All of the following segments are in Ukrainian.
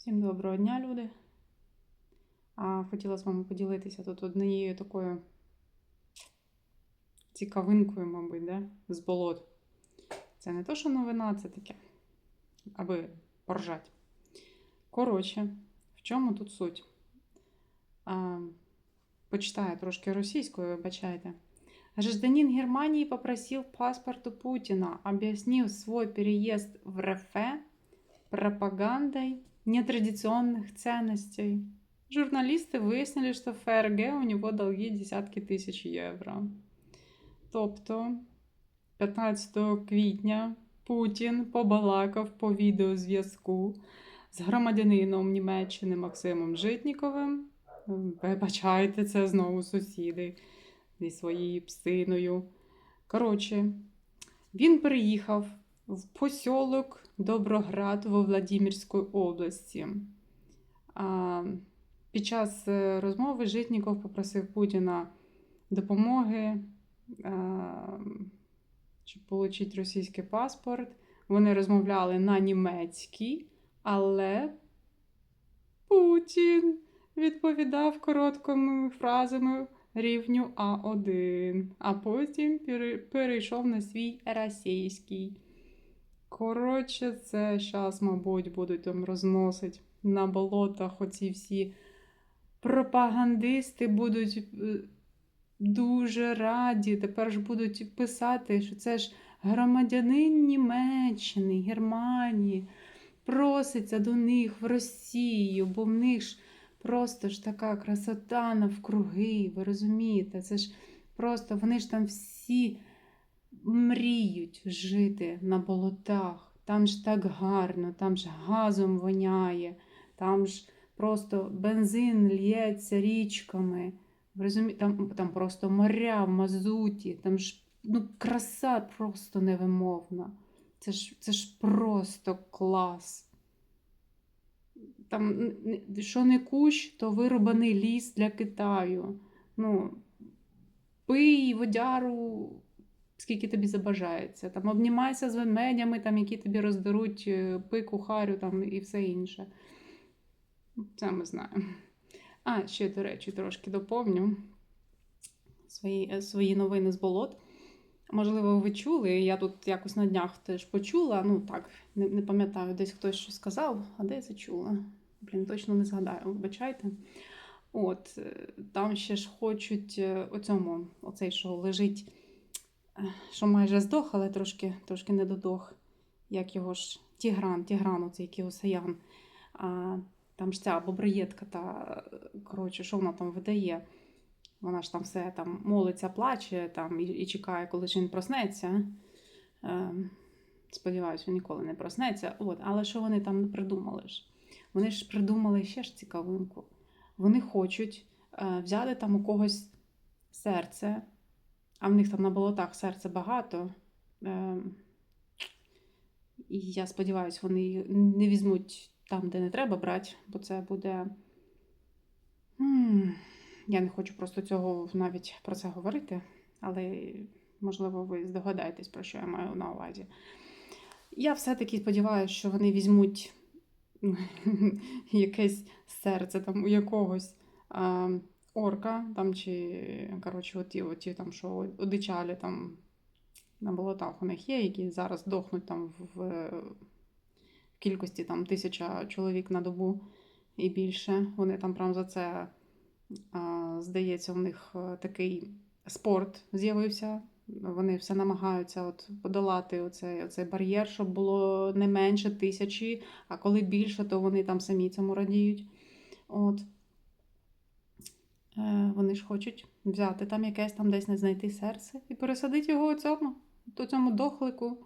Всім доброго дня, люди. А хотіла з вами поділитися тут однією такою цікавинкою, мабуть, да? з болот. Це не то, що новина, це таке, аби поржать. Коротше, в чому тут суть? А, почитаю трошки російською, вибачайте. Гражданин Германии попросил паспорт у Путина, объяснив свой переезд в РФ пропагандой нетрадиционных ценностей. Журналисты выяснили, что в ФРГ у него долги десятки тисяч євро. Тобто, 15 квітня Путін побалакав по відеозв'язку з громадянином Німеччини Максимом Житніковим. Вибачайте, це знову сусіди зі своєю псиною. Коротше, він приїхав в посілок Доброград во Владимирській області. Під час е, розмови Житніков попросив Путіна допомоги, щоб отримати російський паспорт. Вони розмовляли на німецькій, але Путін відповідав короткими фразами рівню А1, а потім перейшов на свій російський. Коротше, це зараз, мабуть, будуть там розносити на болотах оці всі пропагандисти будуть е, дуже раді. Тепер ж будуть писати, що це ж громадянин Німеччини, Германії, проситься до них в Росію, бо в них ж просто ж така красота навкруги, ви розумієте? Це ж просто вони ж там всі мріють жити на болотах. Там ж так гарно, там ж газом воняє, там ж просто бензин лється річками. Там, там просто моря в мазуті, там ж ну, краса просто невимовна. Це ж, це ж просто клас. Там, що не кущ, то вирубаний ліс для Китаю. Ну, пий водяру, скільки тобі забажається. Там обнімайся з ведмедями, там, які тобі роздеруть е, пику, харю там, і все інше. Це ми знаємо. А, ще, до речі, трошки доповню свої, е, свої новини з болот. Можливо, ви чули, я тут якось на днях теж почула. Ну так, не, не пам'ятаю, десь хтось щось сказав, а де я це чула? Блін, точно не згадаю, вибачайте. От, е, там ще ж хочуть оцьому, оцей, що лежить, що майже здох, але трошки, трошки не додох. Як його ж Тігран, Тігран, оцей Кіосаян. А, там ж ця боброєдка, та, коротше, що вона там видає? Вона ж там все там молиться, плаче там, і, і чекає, коли ж він проснеться. Е, сподіваюся, він ніколи не проснеться. От, але що вони там придумали ж? Вони ж придумали ще ж цікавинку. Вони хочуть е, взяти там у когось серце, а в них там на болотах серце багато. Е, і я сподіваюся, вони не візьмуть там, де не треба брати, бо це буде. Я не хочу просто цього навіть про це говорити, але можливо ви здогадаєтесь, про що я маю на увазі. Я все-таки сподіваюся, що вони візьмуть якесь серце там у якогось орка, там чи коротше, оті, оті там, що одичалі там на болотах у них є, які зараз дохнуть там в, в кількості там тисяча чоловік на добу і більше. Вони там прям за це, здається, у них е, такий спорт з'явився. Вони все намагаються от подолати оцей, оцей бар'єр, щоб було не менше тисячі, а коли більше, то вони там самі цьому радіють. От. Е, вони ж хочуть взяти там якесь там десь не знайти серце і пересадити його цьому, цьому дохлику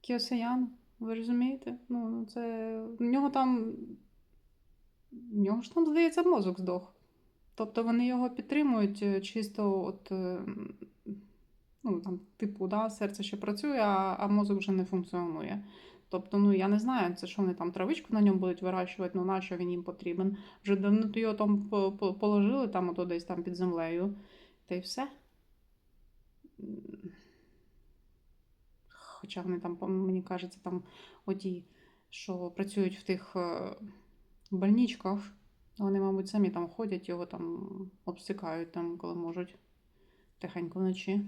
Кіосаяну. Ви розумієте? Ну, це в нього там. В нього ж там, здається, мозок здох. Тобто вони його підтримують е, чисто от. е, Ну, там, типу, да, серце ще працює, а, а мозок вже не функціонує. Тобто, ну я не знаю, це що вони там травичку на ньому будуть вирощувати, ну на що він їм потрібен. Вже давно його там по- по- положили, там ото десь там під землею. Та й все. Хоча вони там, мені кажеться, там оті, що працюють в тих е, больничках. Вони, мабуть, самі там ходять, його там обстикають, там, коли можуть, тихенько вночі.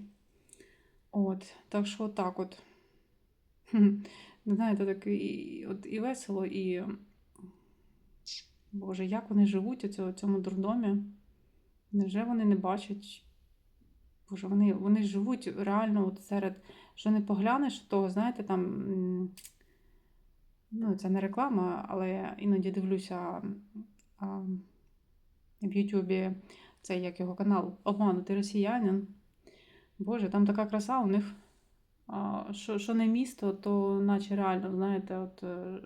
От, так що так от. Хм. Знаєте, так і, от, і весело, і. Боже, як вони живуть у цьому, дурдомі? Невже вони не бачать? Боже, вони, вони живуть реально от серед, що не поглянеш, то, знаєте, там. Ну, це не реклама, але я іноді дивлюся а, в Ютубі цей як його канал Обманутий росіянин. Боже, там така краса у них. Що, що не місто, то наче реально, знаєте, от е,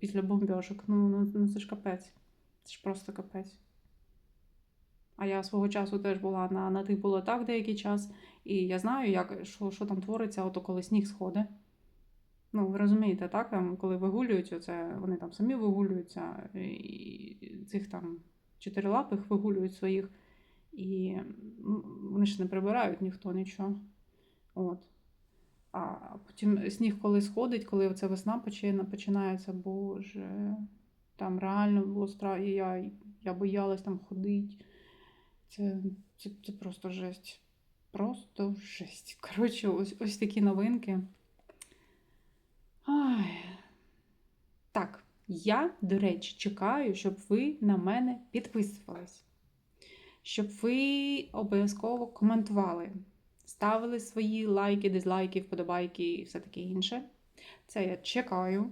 після бомбьошок. Ну, ну, ну це ж капець. Це ж просто капець. А я свого часу теж була на, на тих болотах деякий час, і я знаю, як, що, що там твориться, ото коли сніг сходить. Ну, ви розумієте, так? Там, коли вигулюють, оце, вони там самі вигулюються, і цих там чотирилапих вигулюють своїх, і ну, вони ж не прибирають ніхто нічого. От. А потім сніг, коли сходить, коли оця весна почина- починається, боже, там реально було страшно, і я, я боялась там ходити. Це, це, це просто жесть. Просто жесть. Коротше, ось, ось такі новинки. Ай. Так, я, до речі, чекаю, щоб ви на мене підписувались. Щоб ви обов'язково коментували, ставили свої лайки, дизлайки, вподобайки і все таке інше. Це я чекаю.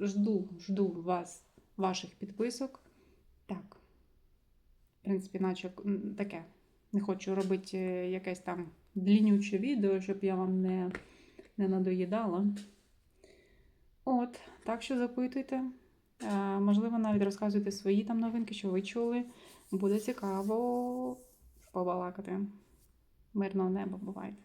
Жду, жду вас, ваших підписок. Так. В принципі, наче таке. Не хочу робити е, якесь там длінюче відео, щоб я вам не, не надоїдала. От, так що запитуйте. Е, можливо, навіть розказуйте свої там новинки, що ви чули. Буде цікаво побалакати. Мирного неба бувайте.